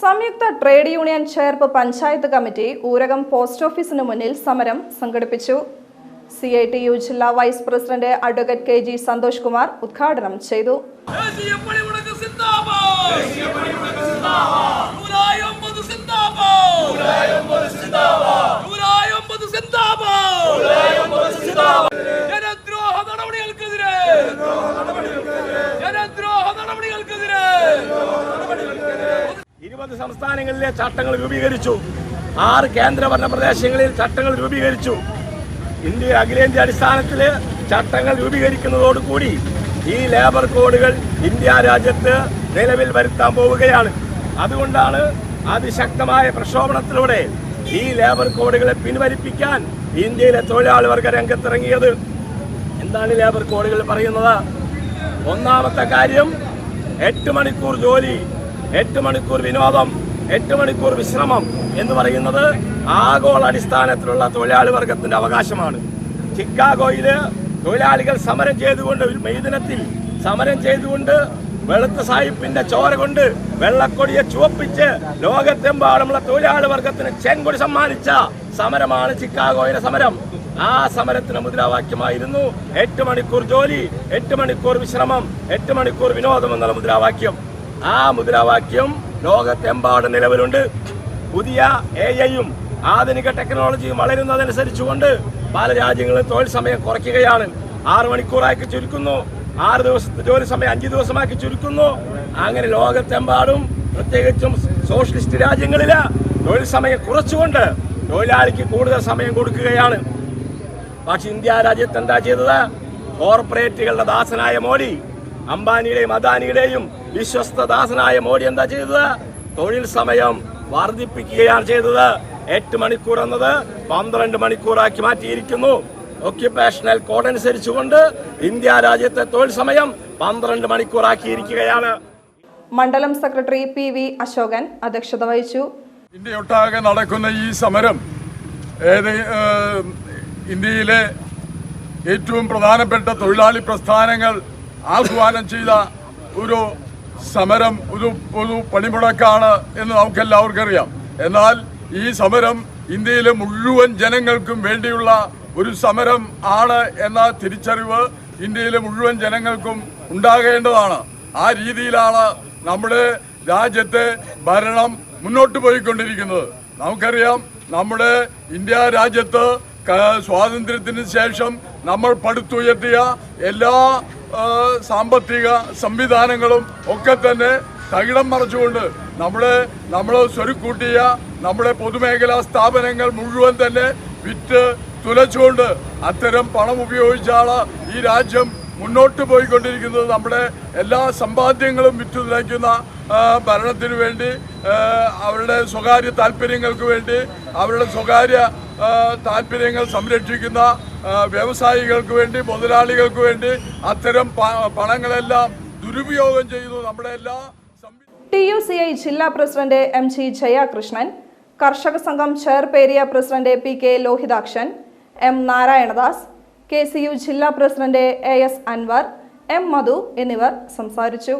സംയുക്ത trade union Cherpu panchayat committee Urakam post ഓഫീസിന് മുന്നിൽ സമരം സംഘടിപ്പിച്ചു. സി ഐ ടി യു ജില്ലാ vice president advocate K G Santhosh Kumar ഉദ്ഘാടനം ചെയ്തു. ദേശീയ പണിമുടക്ക് സിന്ദാബാദ് ദേശീയ പണിമുടക്ക് സിന്ദാബാദ് നൂറായി ഒമ്പത് സിന്ദാബാദ് നൂറായി ഒമ്പത് സിന്ദാബാദ് നൂറായി ഒമ്പത് സിന്ദാബാദ് നൂറായി ഒമ്പത് സിന്ദാബാദ് ജനദ്രോഹ നടപടികൾക്കെതിരെ ജനദ്രോഹ നടപടികൾക്കെതിരെ ഇരുപത് സംസ്ഥാനങ്ങളിലെ ചട്ടങ്ങൾ രൂപീകരിച്ചു. ആറ് കേന്ദ്രഭരണ പ്രദേശങ്ങളിൽ ചട്ടങ്ങൾ രൂപീകരിച്ചു. ഇന്ത്യ അഖിലേന്ത്യാ അടിസ്ഥാനത്തിൽ ചട്ടങ്ങൾ രൂപീകരിക്കുന്നതോടുകൂടി ഈ ലേബർ കോഡുകൾ ഇന്ത്യ രാജ്യത്ത് നിലവിൽ വരുത്താൻ പോവുകയാണ്. അതുകൊണ്ടാണ് അതിശക്തമായ പ്രക്ഷോഭണത്തിലൂടെ ഈ ലേബർ കോഡുകളെ പിൻവലിപ്പിക്കാൻ ഇന്ത്യയിലെ തൊഴിലാളി വർഗ രംഗത്തിറങ്ങിയത്. എന്താണ് ലേബർ കോഡുകൾ പറയുന്നത്? ഒന്നാമത്തെ കാര്യം എട്ട് മണിക്കൂർ ജോലി. എട്ട് മണിക്കൂർ വിനോദം എട്ട് മണിക്കൂർ വിശ്രമം എന്ന് പറയുന്നത് ആഗോള അടിസ്ഥാനത്തിലുള്ള തൊഴിലാളി വർഗത്തിന്റെ അവകാശമാണ്. ചിക്കാഗോയിൽ തൊഴിലാളികൾ സമരം ചെയ്തുകൊണ്ട് ഒരു മെയ് സമരം ചെയ്തുകൊണ്ട് വെളുത്ത സാഹിബിന്റെ ചോര കൊണ്ട് വെള്ളക്കൊടിയെ ചുവപ്പിച്ച് ലോകത്തെമ്പാടുമുള്ള തൊഴിലാളി വർഗത്തിന് ചെങ്കൊടി സമ്മാനിച്ച സമരമാണ് ചിക്കാഗോയിലെ സമരം. ആ സമരത്തിന് മുദ്രാവാക്യമായിരുന്നു എട്ട് മണിക്കൂർ ജോലി എട്ട് മണിക്കൂർ വിശ്രമം എട്ട് മണിക്കൂർ വിനോദം എന്നുള്ള മുദ്രാവാക്യം. ആ മുദ്രാവാക്യം ലോകത്തെമ്പാടും നിലവിലുണ്ട്. പുതിയ എ ഐയും ആധുനിക ടെക്നോളജിയും വളരുന്നതനുസരിച്ചുകൊണ്ട് പല രാജ്യങ്ങളും തൊഴിൽ സമയം കുറയ്ക്കുകയാണ്. ആറ് മണിക്കൂറാക്കി ചുരുക്കുന്നു. ആറ് ദിവസത്തെ ജോലി സമയം അഞ്ച് ദിവസമാക്കി ചുരുക്കുന്നു. അങ്ങനെ ലോകത്തെമ്പാടും പ്രത്യേകിച്ചും സോഷ്യലിസ്റ്റ് രാജ്യങ്ങളിൽ തൊഴിൽ സമയം കുറച്ചുകൊണ്ട് തൊഴിലാളിക്ക് കൂടുതൽ സമയം കൊടുക്കുകയാണ്. പക്ഷെ ഇന്ത്യ രാജ്യത്ത് എന്താ ചെയ്തത്? കോർപ്പറേറ്റുകളുടെ ദാസനായ മോഡി അംബാനിയുടെയും അദാനിയുടെയും വിശ്വസ്തദാസനായ മോഡി എന്താ ചെയ്തത്? തൊഴിൽ സമയം വർദ്ധിപ്പിക്കുകയാണ് ചെയ്തത്. എട്ട് മണിക്കൂർ എന്നത് പന്ത്രണ്ട് മണിക്കൂറാക്കി മാറ്റിയിരിക്കുന്നു. ഓക്യുപേഷണൽ കോഡ് അനുസരിച്ചുകൊണ്ട് ഇന്ത്യ രാജ്യത്തെ തൊഴിൽ സമയം പന്ത്രണ്ട് മണിക്കൂറാക്കിയിരിക്കുകയാണ്. മണ്ഡലം സെക്രട്ടറി പി വി അശോകൻ അധ്യക്ഷത വഹിച്ചു. ഇന്ത്യയൊട്ടാകെ നടക്കുന്ന ഈ സമരം ഏത് ഇന്ത്യയിലെ ഏറ്റവും പ്രധാനപ്പെട്ട തൊഴിലാളി പ്രസ്ഥാനങ്ങൾ ആഹ്വാനം ചെയ്ത ഒരു സമരം ഒരു ഒരു പണിമുടക്കാണ് എന്ന് നമുക്കെല്ലാവർക്കും അറിയാം എന്നാൽ ഈ സമരം ഇന്ത്യയിലെ മുഴുവൻ ജനങ്ങൾക്കും വേണ്ടിയുള്ള ഒരു സമരം ആണ് എന്ന തിരിച്ചറിവ് ഇന്ത്യയിലെ മുഴുവൻ ജനങ്ങൾക്കും ഉണ്ടാകേണ്ടതാണ്. ആ രീതിയിലാണ് നമ്മുടെ രാജ്യത്തെ ഭരണം മുന്നോട്ട് പോയിക്കൊണ്ടിരിക്കുന്നത്. നമുക്കറിയാം നമ്മുടെ ഇന്ത്യ രാജ്യത്ത് സ്വാതന്ത്ര്യത്തിന് ശേഷം നമ്മൾ പടുത്തുയർത്തിയ എല്ലാ സാമ്പത്തിക സംവിധാനങ്ങളും ഒക്കെ തന്നെ തകിടം മറിച്ചുകൊണ്ട് നമ്മുടെ നമ്മൾ സ്വരുക്കൂട്ടിയ നമ്മുടെ പൊതുമേഖലാ സ്ഥാപനങ്ങൾ മുഴുവൻ തന്നെ വിറ്റ് തുലച്ചുകൊണ്ട് അത്തരം പണം ഉപയോഗിച്ചാണ് ഈ രാജ്യം മുന്നോട്ട് പോയിക്കൊണ്ടിരിക്കുന്നത്. നമ്മുടെ എല്ലാ സമ്പാദ്യങ്ങളും വിറ്റു തുലയ്ക്കുന്ന ആ, ഭരണത്തിന് വേണ്ടി അവരുടെ സ്വകാര്യ താല്പര്യങ്ങൾക്ക് വേണ്ടി അവരുടെ സ്വകാര്യ താല്പര്യങ്ങൾ സംരക്ഷിക്കുന്ന വ്യവസായികൾക്ക് വേണ്ടി മുതലാളികൾക്ക് വേണ്ടി അത്തരം പണങ്ങളെല്ലാം ദുരുപയോഗം ചെയ്യുന്നു നമ്മുടെ എല്ലാ ടി യു സി ഐ ജില്ലാ പ്രസിഡന്റ് എം ജി ജയകൃഷ്ണൻ കർഷക സംഘം ചെയർപേരിയ president P K Lohithakshan M Narayanadas K C U ജില്ലാ president A S Anwar M Madhu എന്നിവർ സംസാരിച്ചു.